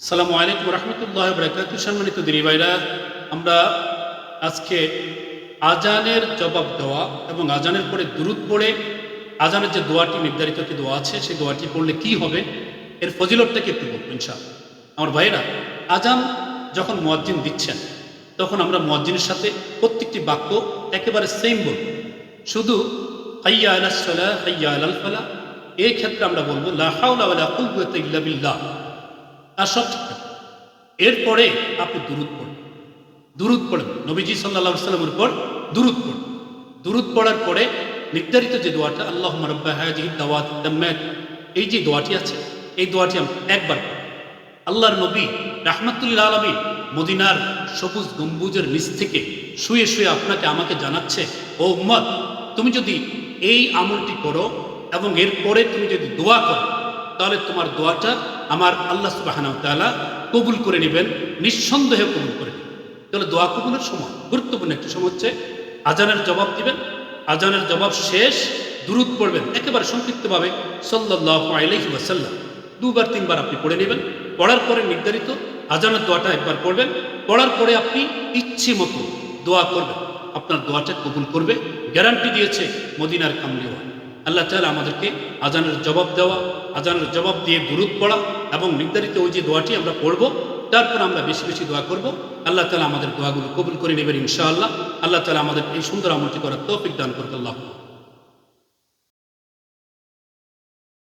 সালামু আলাইকুম রহমতুল্লাহ বরকাত সম্মানিত দিনী ভাইরা, আমরা আজকে আজানের জবাব দেওয়া এবং আজানের পরে দূরত পড়ে, আজানের যে দোয়াটি নির্ধারিত যে দোয়া আছে, সেই দোয়াটি পড়লে কি হবে? এর ফজিলতটাকে একটু বলব ইনশাআল্লাহ। আমার ভাইরা আজান যখন মুয়াজ্জিন দিচ্ছেন, তখন আমরা মুয়াজ্জিনের সাথে প্রত্যেকটি বাক্য একেবারে সেম বলব। শুধু হাইয়া আলা সালা হাইয়া আলাল ফালা এই ক্ষেত্রে আমরা বলব, লা হাওলা ওয়ালা কুওয়াতা ইল্লা বিল্লাহ। আর সব ঠিক থাকে। এরপরে আপনি দুরুদ পড়বেন দুরুদ পড়েন নবীজি সাল্লাহ সাল্লামের উপর দুরুদ পড়বেন দুরুদ পড়ার পরে নির্ধারিত যে দোয়াটা আল্লাহ রব্বা হাজি দাওয়াত এই যে দোয়াটি আছে, এই দোয়াটি আমি একবার। আল্লাহর নবী রাহমাতুল্লাহ আলমী মদিনার সবুজ গম্বুজের নিচ থেকে শুয়ে শুয়ে আপনাকে আমাকে জানাচ্ছে, ও উম্মত, তুমি যদি এই আমলটি করো এবং এরপরে তুমি যদি দোয়া করো তাহলে তোমার দোয়াটা আমার আল্লাহ সুবাহানা তাআলা কবুল করে নেবেন, নিঃসন্দেহে কবুল করে নেবেন। তাহলে দোয়া কবুলের সময়, গুরুত্বপূর্ণ একটি সময় হচ্ছে আজানের জবাব দিবেন, আজানের জবাব শেষ দূরত পড়বেন, একেবারে সংক্ষিপ্তভাবে সাল্লাহ আলাইহি ওয়াসাল্লাম। দুবার, তিনবার আপনি পড়ে নেবেন, পড়ার পরে নির্ধারিত আজানের দোয়াটা একবার পড়বেন, পড়ার পরে আপনি ইচ্ছে মতো দোয়া করবেন। আপনার দোয়াটা কবুল করবে, গ্যারান্টি দিয়েছে মদিনার কামলিওয়া আল্লাহ তাআলা আমাদেরকে আজানের জবাব দেওয়া আজানের জবাব দিয়ে দূরত পড়া এবং নির্ধারিত ওই যে দোয়াটি আমরা পড়ব, তারপর আমরা বেশি বেশি দোয়া করব। আল্লাহ তালা আমাদের দোয়াগুলো কবুল করে নেবেন ইনশাআল্লাহ। আল্লাহ তালা আমাদের এই সুন্দর আমলটি করার তৌফিক দান করতে আল্লাহ